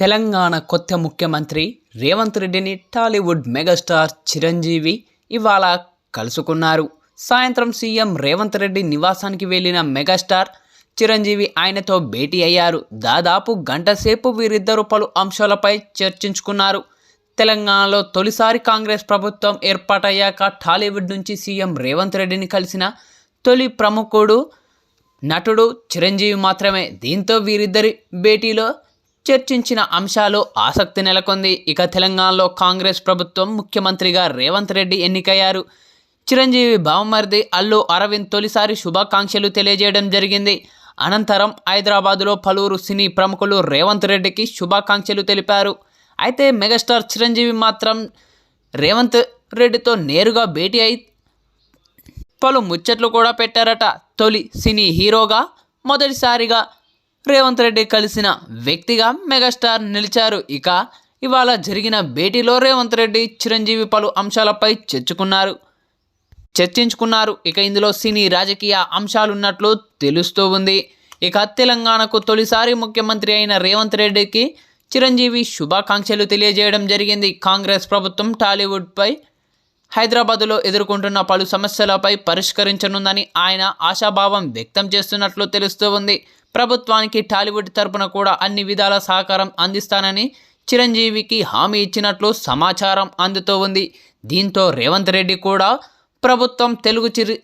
తెలంగాణ కొత్త ముఖ్యమంత్రి రేవంత్ రెడ్డిని టాలీవుడ్ మెగాస్టార్ చిరంజీవి ఇవాళ కలుసుకున్నారు. సాయంత్రం సీఎం రేవంత్ రెడ్డి నివాసానికి వెళ్ళిన మెగాస్టార్ చిరంజీవి ఆయనతో భేటీ అయ్యారు. దాదాపు గంటసేపు వీరిద్దరు వీరిద్దరూ పలు అంశాలపై చర్చించుకున్నారు. తెలంగాణలో తొలిసారి కాంగ్రెస్ ప్రభుత్వం ఏర్పాటయ్యాక టాలీవుడ్ నుంచి సీఎం రేవంత్ రెడ్డిని కలిసిన తొలి ప్రముఖుడు నటుడు చిరంజీవి మాత్రమే. దీంతో వీరిద్దరి భేటీలో చర్చించిన అంశాలు ఆసక్తి నెలకొంది. ఇక తెలంగాణలో కాంగ్రెస్ ప్రభుత్వం ముఖ్యమంత్రిగా రేవంత్ రెడ్డి ఎన్నికయ్యారు. చిరంజీవి భావమర్ది అల్లు అరవింద్ తొలిసారి శుభాకాంక్షలు తెలియజేయడం జరిగింది. అనంతరం హైదరాబాదులో పలువురు సినీ ప్రముఖులు రేవంత్ రెడ్డికి శుభాకాంక్షలు తెలిపారు. అయితే మెగాస్టార్ చిరంజీవి మాత్రం రేవంత్ రెడ్డితో నేరుగా భేటీ అయి పలు ముచ్చట్లు కూడా పెట్టారట. తొలి సినీ హీరోగా మొదటిసారిగా రేవంత్ రెడ్డి కలిసిన వ్యక్తిగా మెగాస్టార్ నిలిచారు. ఇక ఇవాళ జరిగిన భేటీలో రేవంత్ రెడ్డి చిరంజీవి పలు అంశాలపై చర్చుకున్నారు. చర్చించుకున్నారు. ఇక ఇందులో సినీ రాజకీయ అంశాలున్నట్లు తెలుస్తూ ఉంది. ఇక తెలంగాణకు తొలిసారి ముఖ్యమంత్రి అయిన రేవంత్ రెడ్డికి చిరంజీవి శుభాకాంక్షలు తెలియజేయడం జరిగింది. కాంగ్రెస్ ప్రభుత్వం టాలీవుడ్పై హైదరాబాదులో ఎదుర్కొంటున్న పలు సమస్యలపై పరిష్కరించనుందని ఆయన ఆశాభావం వ్యక్తం చేస్తున్నట్లు తెలుస్తూ ఉంది. ప్రభుత్వానికి టాలీవుడ్ తరపున కూడా అన్ని విధాల సహకారం అందిస్తానని చిరంజీవికి హామీ ఇచ్చినట్లు సమాచారం అందుతూ ఉంది. దీంతో రేవంత్ రెడ్డి కూడా ప్రభుత్వం తెలుగు చిరి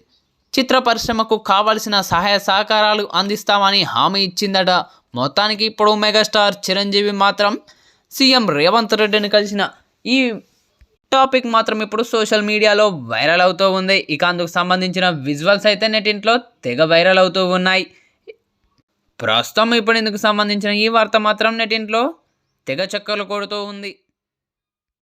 చిత్ర పరిశ్రమకు కావలసిన సహాయ సహకారాలు అందిస్తామని హామీ ఇచ్చిందట. మొత్తానికి ఇప్పుడు మెగాస్టార్ చిరంజీవి మాత్రం సీఎం రేవంత్ రెడ్డిని కలిసిన ఈ టాపిక్ మాత్రం ఇప్పుడు సోషల్ మీడియాలో వైరల్ అవుతూ ఉంది. ఇక అందుకు సంబంధించిన విజువల్స్ అయితే నెటింట్లో తెగ వైరల్ అవుతూ ఉన్నాయి. ప్రస్తుతం ఇప్పుడు ఇందుకు సంబంధించిన ఈ వార్త మాత్రం నెటింట్లో తెగ చక్కర్లు కొడుతూ ఉంది.